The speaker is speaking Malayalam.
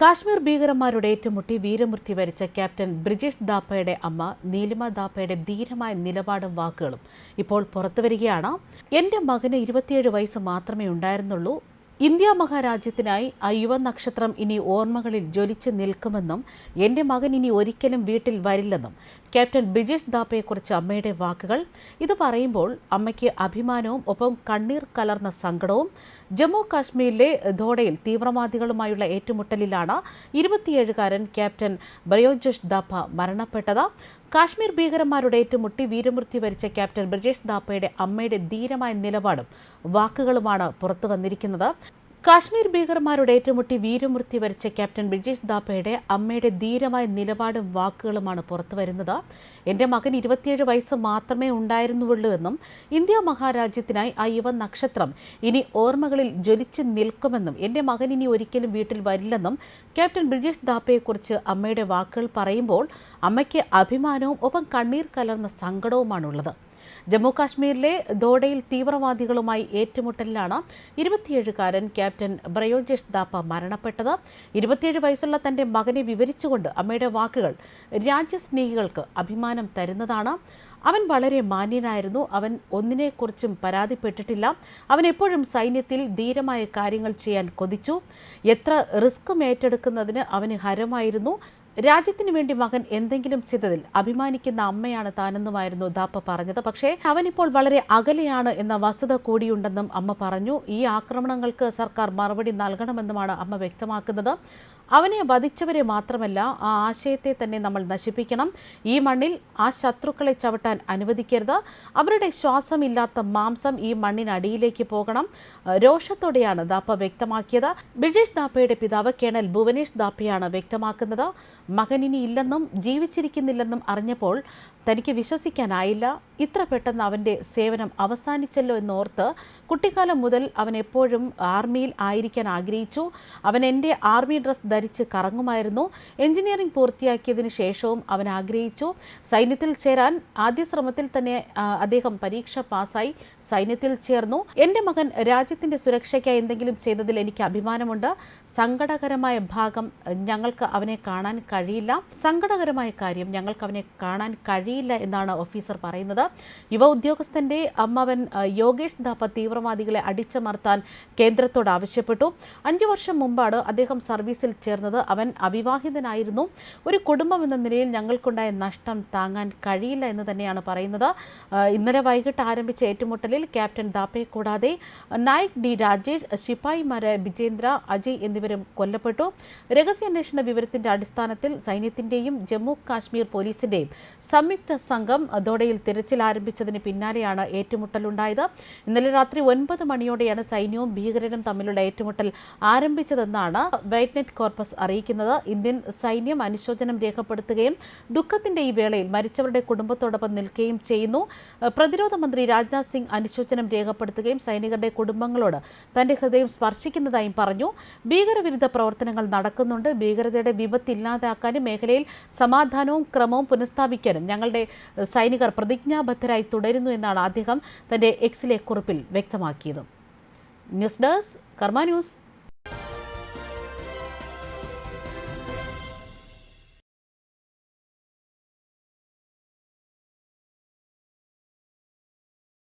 കാശ്മീർ ഭീകരന്മാരുടെ ഏറ്റുമുട്ടി വീരമൃത്യു വരിച്ച ക്യാപ്റ്റൻ ബ്രിജേഷ് ദാപ്പയുടെ അമ്മ നീലിമ ദാപ്പയുടെ ധീരമായ നിലപാടും വാക്കുകളും ഇപ്പോൾ പുറത്തുവരികയാണ്. എന്റെ മകന് ഇരുപത്തിയേഴ് വയസ്സ് മാത്രമേ ഉണ്ടായിരുന്നുള്ളൂ. ഇന്ത്യ മഹാരാജ്യത്തിനായി ആ യുവ നക്ഷത്രം ഇനി ഓർമ്മകളിൽ ജ്വലിച്ചു നിൽക്കുമെന്നും എന്റെ മകൻ ഇനി ഒരിക്കലും വീട്ടിൽ വരില്ലെന്നും ക്യാപ്റ്റൻ ബിജേഷ് ദാപ്പയെക്കുറിച്ച് അമ്മയുടെ വാക്കുകൾ. ഇത് പറയുമ്പോൾ അമ്മയ്ക്ക് അഭിമാനവും ഒപ്പം കണ്ണീർ കലർന്ന സങ്കടവും ജമ്മു കാശ്മീരിലെ ധോഡയിൽ തീവ്രവാദികളുമായുള്ള ഏറ്റുമുട്ടലിലാണ് ഇരുപത്തിയേഴുകാരൻ ക്യാപ്റ്റൻ ബ്രയോജഷ് ദാപ്പ മരണപ്പെട്ടത്. കാശ്മീർ ഭീകരന്മാരുടെ ഏറ്റുമുട്ടി വീരമൃത്യു വരിച്ച ക്യാപ്റ്റൻ ബ്രിജേഷ് ദാപ്പയുടെ അമ്മയുടെ ധീരമായ നിലപാടും വാക്കുകളുമാണ് പുറത്തു വന്നിരിക്കുന്നത്. കാശ്മീർ ഭീകരന്മാരുടെ ഏറ്റുമുട്ടി വീരമൃത്യു വരിച്ച ക്യാപ്റ്റൻ ബ്രിജേഷ് ദാപ്പയുടെ അമ്മയുടെ ധീരമായ നിലപാടും വാക്കുകളുമാണ് പുറത്തുവരുന്നത്. എന്റെ മകൻ ഇരുപത്തിയേഴ് വയസ്സ് മാത്രമേ ഉണ്ടായിരുന്നുള്ളൂ എന്നും ഇന്ത്യ മഹാരാജ്യത്തിനായി ആ യുവ നക്ഷത്രം ഇനി ഓർമ്മകളിൽ ജ്വലിച്ച് നിൽക്കുമെന്നും എന്റെ മകൻ ഇനി ഒരിക്കലും വീട്ടിൽ വരില്ലെന്നും ക്യാപ്റ്റൻ ബ്രിജേഷ് ദാപ്പയെക്കുറിച്ച് അമ്മയുടെ വാക്കുകൾ പറയുമ്പോൾ അമ്മയ്ക്ക് അഭിമാനവും ഒപ്പം കണ്ണീർ കലർന്ന സങ്കടവുമാണുള്ളത്. ജമ്മു കാശ്മീരിലെ ദോഡയിൽ തീവ്രവാദികളുമായി ഏറ്റുമുട്ടലിലാണ് ഇരുപത്തിയേഴുകാരൻ ക്യാപ്റ്റൻ ബ്രയോജേഷ് ദാപ്പ മരണപ്പെട്ടത്. ഇരുപത്തിയേഴ് വയസ്സുള്ള തന്റെ മകനെ വിവരിച്ചുകൊണ്ട് അമ്മയുടെ വാക്കുകൾ രാജ്യസ്നേഹികൾക്ക് അഭിമാനം തരുന്നതാണ്. അവൻ വളരെ മാന്യനായിരുന്നു. അവൻ ഒന്നിനെക്കുറിച്ചും പരാതിപ്പെട്ടിട്ടില്ല. അവൻ എപ്പോഴും സൈന്യത്തിൽ ധീരമായ കാര്യങ്ങൾ ചെയ്യാൻ കൊതിച്ചു. എത്ര റിസ്ക്കും ഏറ്റെടുക്കുന്നതിന് അവന് ഹരമായിരുന്നു. രാജ്യത്തിന് വേണ്ടി മകൻ എന്തെങ്കിലും ചെയ്തതിൽ അഭിമാനിക്കുന്ന അമ്മയാണ് താനെന്നുമായിരുന്നു ദാപ്പ പറഞ്ഞത്. പക്ഷേ അവനിപ്പോൾ വളരെ അകലെയാണ് എന്ന വസ്തുത കൂടിയുണ്ടെന്നും അമ്മ പറഞ്ഞു. ഈ ആക്രമണങ്ങൾക്ക് സർക്കാർ മറുപടി നൽകണമെന്നുമാണ് അമ്മ വ്യക്തമാക്കുന്നത്. അവനെ വധിച്ചവരെ മാത്രമല്ല ആ ആശയത്തെ തന്നെ നമ്മൾ നശിപ്പിക്കണം. ഈ മണ്ണിൽ ആ ശത്രുക്കളെ ചവിട്ടാൻ അനുവദിക്കരുത്. അവരുടെ ശ്വാസമില്ലാത്ത മാംസം ഈ മണ്ണിനടിയിലേക്ക് പോകണം. രോഷത്തോടെയാണ് ദാപ്പ വ്യക്തമാക്കിയത്. ബ്രിജേഷ് ദാപ്പയുടെ പിതാവ് കേണൽ ഭുവനേഷ് ദാപ്പയാണ് വ്യക്തമാക്കുന്നത്. മകൻ ഇനി ഇല്ലെന്നും ജീവിച്ചിരിക്കുന്നില്ലെന്നും അറിഞ്ഞപ്പോൾ തനിക്ക് വിശ്വസിക്കാനായില്ല. ഇത്ര പെട്ടെന്ന് അവന്റെ സേവനം അവസാനിച്ചല്ലോ എന്നോർത്ത് കുട്ടിക്കാലം മുതൽ അവൻ എപ്പോഴും ആർമിയിൽ ആയിരിക്കാൻ ആഗ്രഹിച്ചു. അവൻ എന്റെ ആർമി ഡ്രസ് ധരിച്ച് കറങ്ങുമായിരുന്നു. എഞ്ചിനീയറിംഗ് പൂർത്തിയാക്കിയതിന് ശേഷവും അവൻ ആഗ്രഹിച്ചു. സൈന്യത്തിൽ ചേരാൻ ആദ്യ ശ്രമത്തിൽ തന്നെ അദ്ദേഹം പരീക്ഷ പാസ്സായി സൈന്യത്തിൽ ചേർന്നു. എന്റെ മകൻ രാജ്യത്തിന്റെ സുരക്ഷയ്ക്കായി എന്തെങ്കിലും ചെയ്തതിൽ എനിക്ക് അഭിമാനമുണ്ട്. സങ്കടകരമായ ഭാഗം ഞങ്ങൾക്ക് അവനെ കാണാൻ കഴിയില്ല. സങ്കടകരമായ കാര്യം ഞങ്ങൾക്ക് അവനെ കാണാൻ കഴിയില്ല എന്നാണ് ഓഫീസർ പറയുന്നത്. യുവ ഉദ്യോഗസ്ഥന്റെ അമ്മവൻ യോഗേഷ് ദാപ്പ തീവ്രവാദികളെ അടിച്ചമർത്താൻ കേന്ദ്രത്തോട് ആവശ്യപ്പെട്ടു. അഞ്ചു വർഷം മുമ്പാണ് അദ്ദേഹം സർവീസിൽ ചേർന്നത് അവൻ അവിവാഹിതനായിരുന്നു. ഒരു കുടുംബം എന്ന നിലയിൽ ഞങ്ങൾക്കുണ്ടായ നഷ്ടം താങ്ങാൻ കഴിയില്ല എന്ന് തന്നെയാണ് പറയുന്നത്. ഇന്നലെ വൈകിട്ട് ആരംഭിച്ച ഏറ്റുമുട്ടലിൽ ക്യാപ്റ്റൻ ദാപ്പയെ കൂടാതെ നായിക് ഡി രാജേഷ് ശിപായിമാരെ വിജേന്ദ്ര അജയ് എന്നിവരും കൊല്ലപ്പെട്ടു. രഹസ്യാന്വേഷണ വിവരത്തിന്റെ അടിസ്ഥാനത്തിൽ സൈന്യത്തിന്റെയും ജമ്മു കാശ്മീർ പോലീസിന്റെയും സംയുക്ത സംഘം ദോഡയിൽ തിരച്ചിൽ ആരംഭിച്ചതിന് പിന്നാലെയാണ് ഏറ്റുമുട്ടലുണ്ടായത് ഇന്നലെ രാത്രി ഒൻപത് മണിയോടെയാണ് സൈന്യവും ഭീകരരും തമ്മിലുള്ള ഏറ്റുമുട്ടൽ ആരംഭിച്ചതെന്നാണ് വൈറ്റ്നെറ്റ് കോർപ്പസ് അറിയിക്കുന്നത്. ഇന്ത്യൻ സൈന്യം അനുശോചനം രേഖപ്പെടുത്തുകയും ദുഃഖത്തിന്റെ ഈ വേളയിൽ മരിച്ചവരുടെ കുടുംബത്തോടൊപ്പം നിൽക്കുകയും ചെയ്യുന്നു. പ്രതിരോധ മന്ത്രി രാജ്നാഥ് സിംഗ് അനുശോചനം രേഖപ്പെടുത്തുകയും സൈനികരുടെ കുടുംബങ്ങളോട് തന്റെ ഹൃദയം സ്പർശിക്കുന്നതായും പറഞ്ഞു. ഭീകരവിരുദ്ധ പ്രവർത്തനങ്ങൾ നടക്കുന്നുണ്ട്. ഭീകരതയുടെ വിപത്ത് ഇല്ലാതാക്കാനും മേഖലയിൽ സമാധാനവും ക്രമവും പുനഃസ്ഥാപിക്കാനും ഞങ്ങളുടെ സൈനികർ പ്രതിജ്ഞാബദ്ധരായി തുടരുന്നു എന്നാണ് അദ്ദേഹം തന്റെ എക്സിലെ കുറിപ്പിൽ വ്യക്തമാക്കിയത്. News desk Karma news.